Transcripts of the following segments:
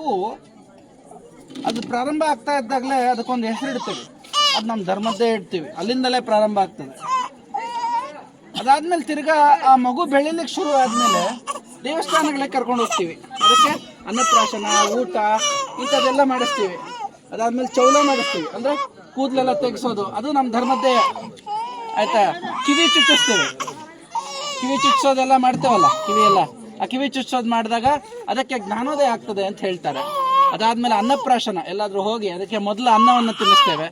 ಮಗು ಅದು ಪ್ರಾರಂಭ ಆಗ್ತಾ ಇದ್ದಾಗಲೇ ಅದಕ್ಕೊಂದು ಹೆಸರು ಇಡ್ತೀವಿ. ಅದು ನಮ್ಮ ಧರ್ಮದ್ದೇ ಇಡ್ತೀವಿ. ಅಲ್ಲಿಂದಲೇ ಪ್ರಾರಂಭ ಆಗ್ತದೆ. ಅದಾದ್ಮೇಲೆ ತಿರ್ಗಾ ಆ ಮಗು ಬೆಳಿಲಿಕ್ಕೆ ಶುರು ಆದ್ಮೇಲೆ ದೇವಸ್ಥಾನಗಳಿಗೆ ಕರ್ಕೊಂಡು ಹೋಗ್ತೀವಿ. ಅದಕ್ಕೆ ಅನ್ನಪ್ರಾಶನ, ಊಟ, ಇಂಥದ್ದೆಲ್ಲ ಮಾಡಿಸ್ತೀವಿ. ಅದಾದ್ಮೇಲೆ ಚೌಲ ಮಾಡಿಸ್ತೀವಿ. ಅಂದ್ರೆ ಕೂದಲೆಲ್ಲ ತೆಗೆಸೋದು. ಅದು ನಮ್ಮ ಧರ್ಮದ್ದೇ. ಆಯ್ತಾ? ಕಿವಿ ಚುಚ್ಚಿಸ್ತೀವಿ. ಕಿವಿ ಚುಚ್ಚಿಸೋದೆಲ್ಲ ಮಾಡ್ತೇವಲ್ಲ ಕಿವಿ ಎಲ್ಲ ಆ ಮಾಡಿದಾಗ ಅದಕ್ಕೆ ಜ್ಞಾನೋದಯ ಆಗ್ತದೆ ಅಂತ ಹೇಳ್ತಾರೆ. ಅದಾದ್ಮೇಲೆ ಅನ್ನಪ್ರಾಶನ, ಎಲ್ಲಾದ್ರೂ ಹೋಗಿ ಅದಕ್ಕೆ ಮೊದಲು ಅನ್ನವನ್ನು ತಿನ್ನಿಸ್ತೇವೆ.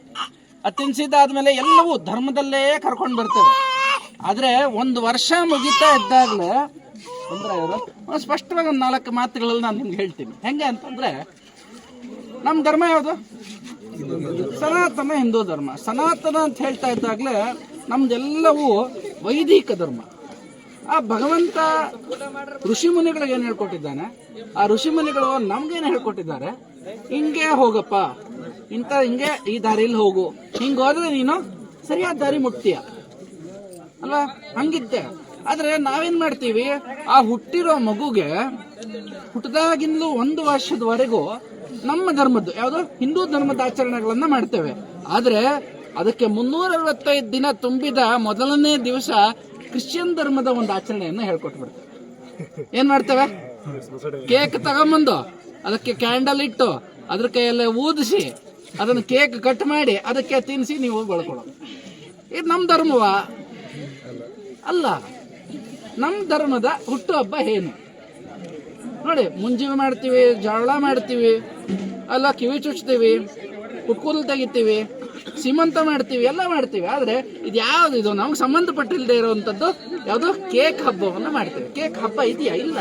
ಅದು ತಿನ್ಸಿದಾದ್ಮೇಲೆ ಎಲ್ಲವೂ ಧರ್ಮದಲ್ಲೇ ಕರ್ಕೊಂಡು ಬರ್ತೇವೆ. ಆದ್ರೆ ಒಂದು ವರ್ಷ ಮುಗಿತಾ ಇದ್ದಾಗಲೇ, ಅಂದ್ರೆ ಸ್ಪಷ್ಟವಾಗಿ ಒಂದು ನಾಲ್ಕು ಮಾತುಗಳಲ್ಲಿ ನಾನು ನಿಮ್ಗೆ ಹೇಳ್ತೀನಿ. ಹೆಂಗೆ ಅಂತಂದ್ರೆ ನಮ್ಮ ಧರ್ಮ ಯಾವುದು? ಸನಾತನ ಹಿಂದೂ ಧರ್ಮ. ಸನಾತನ ಅಂತ ಹೇಳ್ತಾ ಇದ್ದಾಗಲೇ ನಮ್ದೆಲ್ಲವೂ ವೈದಿಕ ಧರ್ಮ. ಆ ಭಗವಂತ ಋಷಿ ಮುನಿಗಳಿಗೆ ಏನು ಹೇಳ್ಕೊಟ್ಟಿದ್ದಾನೆ? ಆ ಋಷಿ ಮುನಿಗಳು ನಮ್ಗೇನು ಹೇಳ್ಕೊಟ್ಟಿದ್ದಾರೆ? ಹಿಂಗೆ ಹೋಗಪ್ಪ. ಇಂಥ ಹಿಂಗೆ ಈ ದಾರಿಯಲ್ಲಿ ಹೋಗು. ಹಿಂಗೆ ಹೋದ್ರೆ ನೀನು ಸರಿಯಾದ ದಾರಿ ಮುಟ್ತೀಯ. ಅಲ್ವಾ? ಹಂಗಿದ್ದೆ. ಆದ್ರೆ ನಾವೇನ್ ಮಾಡ್ತೀವಿ? ಆ ಹುಟ್ಟಿರೋ ಮಗುಗೆ ಹುಟ್ಟದಾಗಿಂದಲೂ ಒಂದು ವರ್ಷದವರೆಗೂ ನಮ್ಮ ಧರ್ಮದ್ದು, ಯಾವುದು? ಹಿಂದೂ ಧರ್ಮದ ಆಚರಣೆಗಳನ್ನ ಮಾಡ್ತೇವೆ. ಆದ್ರೆ ಅದಕ್ಕೆ ಮುನ್ನೂರ ಅರವತ್ತೈದು ದಿನ ತುಂಬಿದ ಮೊದಲನೇ ದಿವಸ ಕ್ರಿಶ್ಚಿಯನ್ ಧರ್ಮದ ಒಂದು ಆಚರಣೆಯನ್ನ ಹೇಳ್ಕೊಟ್ಬಿಡ್ತೇವೆ ಏನ್ ಮಾಡ್ತೇವೆ? ಕೇಕ್ ತಗೊಂಬಂದು ಅದಕ್ಕೆ ಕ್ಯಾಂಡಲ್ ಇಟ್ಟು ಅದ್ರ ಕೈಯಲ್ಲಿ ಊದಿಸಿ ಅದನ್ನ ಕೇಕ್ ಕಟ್ ಮಾಡಿ ಅದಕ್ಕೆ ತಿನ್ನಿಸಿ ನೀವು ಬೆಳ್ಕೊಳ್ಳೋದು. ಇದು ನಮ್ಮ ಧರ್ಮವಾ? ಅಲ್ಲ. ನಮ್ಮ ಧರ್ಮದ ಹುಟ್ಟು ಹಬ್ಬ ಏನು? ನೋಡಿ ಮುಂಜಿವೆ ಮಾಡ್ತೀವಿ ಜಗಳ ಮಾಡ್ತೀವಿ, ಅಲ್ಲ ಕಿವಿ ಚುಚ್ತೀವಿ, ಉಕ್ಕುಲ್ ತೆಗಿತೀವಿ ಸೀಮಂತ ಮಾಡ್ತೀವಿ, ಎಲ್ಲ ಮಾಡ್ತೀವಿ. ಆದರೆ ಇದು ಯಾವ್ದು ಇದು? ನಮ್ಗೆ ಸಂಬಂಧಪಟ್ಟಿಲ್ಲದೆ ಇರುವಂಥದ್ದು ಯಾವುದು ಕೇಕ್ ಹಬ್ಬವನ್ನು ಮಾಡ್ತೀವಿ. ಕೇಕ್ ಹಬ್ಬ ಇದೆಯಾ? ಇಲ್ಲ.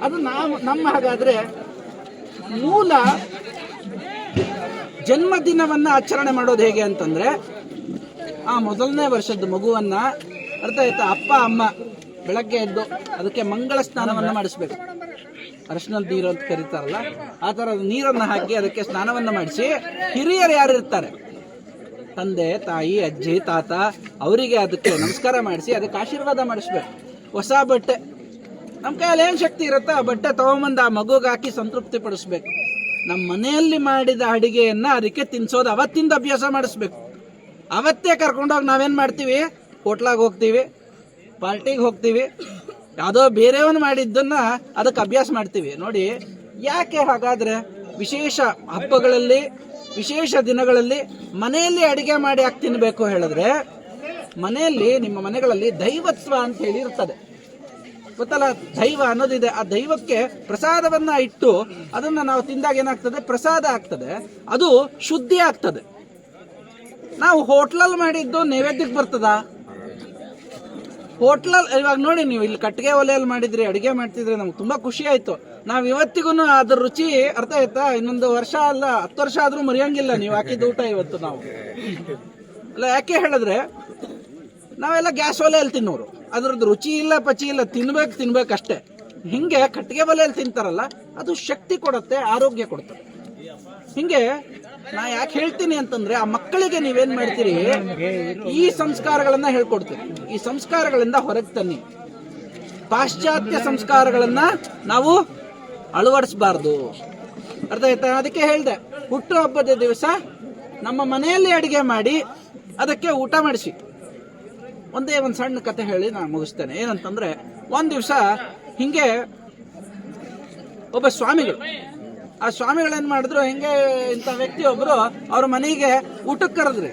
ಅದು ನಾವು, ನಮ್ಮ ಹಾಗಾದ್ರೆ ಮೂಲ ಜನ್ಮದಿನವನ್ನ ಆಚರಣೆ ಮಾಡೋದು ಹೇಗೆ ಅಂತಂದ್ರೆ, ಆ ಮೊದಲನೇ ವರ್ಷದ ಮಗುವನ್ನ, ಅರ್ಥ ಆಯ್ತಾ? ಅಪ್ಪ, ಅಮ್ಮ ಬೆಳಗ್ಗೆ ಎದ್ದು ಅದಕ್ಕೆ ಮಂಗಳ ಸ್ನಾನವನ್ನ ಮಾಡಿಸ್ಬೇಕು. ಅರಿಶಿನದ ನೀರು ಅಂತ ಕರೀತಾರಲ್ಲ, ಆ ಥರದ ನೀರನ್ನ ಹಾಕಿ ಅದಕ್ಕೆ ಸ್ನಾನವನ್ನ ಮಾಡಿಸಿ ಹಿರಿಯರು ಯಾರು ಇರ್ತಾರೆ ತಂದೆ, ತಾಯಿ, ಅಜ್ಜಿ, ತಾತ, ಅವರಿಗೆ ಅದಕ್ಕೆ ನಮಸ್ಕಾರ ಮಾಡಿಸಿ, ಅದಕ್ಕೆ ಆಶೀರ್ವಾದ ಮಾಡಿಸ್ಬೇಕು. ಹೊಸ ಬಟ್ಟೆ. ನಮ್ಮ ಕೈಯಲ್ಲಿ ಏನು ಶಕ್ತಿ ಇರುತ್ತೋ ಆ ಬಟ್ಟೆ ತಗೊಂಬಂದು ಆ ಮಗುಗೆ ಹಾಕಿ ಸಂತೃಪ್ತಿ ಪಡಿಸ್ಬೇಕು. ನಮ್ಮ ಮನೆಯಲ್ಲಿ ಮಾಡಿದ ಅಡುಗೆಯನ್ನು ಅದಕ್ಕೆ ತಿನ್ಸೋದು ಅವತ್ತಿಂದ ಅಭ್ಯಾಸ ಮಾಡಿಸ್ಬೇಕು. ಅವತ್ತೇ ಕರ್ಕೊಂಡೋಗಿ ನಾವೇನು ಮಾಡ್ತೀವಿ? ಹೋಟ್ಲಾಗ ಹೋಗ್ತೀವಿ, ಪಾರ್ಟಿಗೆ ಹೋಗ್ತೀವಿ, ಯಾವುದೋ ಬೇರೆಯವನು ಮಾಡಿದ್ದನ್ನ ಅದಕ್ಕೆ ಅಭ್ಯಾಸ ಮಾಡ್ತೀವಿ. ನೋಡಿ, ಯಾಕೆ ಹಾಗಾದ್ರೆ ವಿಶೇಷ ಹಬ್ಬಗಳಲ್ಲಿ ವಿಶೇಷ ದಿನಗಳಲ್ಲಿ ಮನೆಯಲ್ಲಿ ಅಡಿಗೆ ಮಾಡಿ ಯಾಕೆ ತಿನ್ನಬೇಕು ಹೇಳಿದ್ರೆ, ಮನೆಯಲ್ಲಿ ನಿಮ್ಮ ಮನೆಗಳಲ್ಲಿ ದೈವತ್ವ ಅಂತ ಹೇಳಿ ಇರ್ತದೆ. ಗೊತ್ತಲ್ಲ? ದೈವ ಅನ್ನೋದಿದೆ. ಆ ದೈವಕ್ಕೆ ಪ್ರಸಾದವನ್ನ ಇಟ್ಟು ಅದನ್ನ ನಾವು ತಿಂದಾಗ ಏನಾಗ್ತದೆ? ಪ್ರಸಾದ ಆಗ್ತದೆ. ಅದು ಶುದ್ಧಿ ಆಗ್ತದೆ. ನಾವು ಹೋಟ್ಲಲ್ಲಿ ಮಾಡಿದ್ದು ನೈವೇದ್ಯಕ್ಕೆ ಬರ್ತದ? ಹೋಟ್ಲಲ್ಲಿ ಇವಾಗ ನೋಡಿ ನೀವು ಇಲ್ಲಿ ಕಟ್ಟಿಗೆ ಒಲೆಯಲ್ಲಿ ಮಾಡಿದ್ರಿ, ಅಡಿಗೆ ಮಾಡ್ತಿದ್ರಿ, ನಮ್ಗೆ ತುಂಬಾ ಖುಷಿ ಆಯ್ತು. ನಾವು ಇವತ್ತಿಗೂ ಅದ್ರ ರುಚಿ ಅರ್ಥ ಆಯ್ತಾ? ಇನ್ನೊಂದು ವರ್ಷ ಅಲ್ಲ, ಹತ್ತು ವರ್ಷ ಆದ್ರೂ ಮರೆಯಂಗಿಲ್ಲ ನೀವು ಹಾಕಿದ ಊಟ ಇವತ್ತು ನಾವು. ಅಲ್ಲ, ಯಾಕೆ ಹೇಳಿದ್ರೆ, ನಾವೆಲ್ಲ ಗ್ಯಾಸ್ ಒಲೆಯಲ್ಲಿ ತಿನ್ನೋರು. ಅದ್ರದ್ದು ರುಚಿ ಇಲ್ಲ, ಪಚಿ ಇಲ್ಲ, ತಿನ್ಬೇಕು, ತಿನ್ಬೇಕಷ್ಟೇ. ಹಿಂಗೆ ಕಟ್ಟಿಗೆ ಒಲೆಯಲ್ಲಿ ತಿಂತಾರಲ್ಲ, ಅದು ಶಕ್ತಿ ಕೊಡುತ್ತೆ, ಆರೋಗ್ಯ ಕೊಡುತ್ತೆ ಹಿಂಗೆ ನಾ ಯಾಕೆ ಹೇಳ್ತೀನಿ ಅಂತಂದ್ರೆ ಆ ಮಕ್ಕಳಿಗೆ ನೀವೇನ್ ಮಾಡ್ತೀರಿ? ಈ ಸಂಸ್ಕಾರಗಳನ್ನ ಹೇಳ್ಕೊಡ್ತೀರಿ. ಈ ಸಂಸ್ಕಾರಗಳಿಂದ ಹೊರಗೆ ತನ್ನಿ. ಪಾಶ್ಚಾತ್ಯ ಸಂಸ್ಕಾರಗಳನ್ನ ನಾವು ಅಳವಡಿಸಬಾರ್ದು. ಅರ್ಥ ಆಯ್ತಾ? ಅದಕ್ಕೆ ಹೇಳ್ದೆ, ಹುಟ್ಟು ಹಬ್ಬದ ದಿವಸ ನಮ್ಮ ಮನೆಯಲ್ಲಿ ಅಡಿಗೆ ಮಾಡಿ ಅದಕ್ಕೆ ಊಟ ಮಾಡಿಸಿ. ಒಂದೇ ಒಂದು ಸಣ್ಣ ಕತೆ ಹೇಳಿ ನಾನು ಮುಗಿಸ್ತೇನೆ. ಏನಂತಂದ್ರೆ, ಒಂದ್ ದಿವಸ ಹಿಂಗೆ ಒಬ್ಬ ಸ್ವಾಮಿಗಳು ಆ ಸ್ವಾಮಿಗಳೇನ್ ಮಾಡಿದ್ರು ಹೆಂಗೆ ಇಂಥ ವ್ಯಕ್ತಿ ಒಬ್ರು ಅವ್ರ ಮನೆಗೆ ಊಟಕ್ಕೆ ಕರೆದ್ರಿ.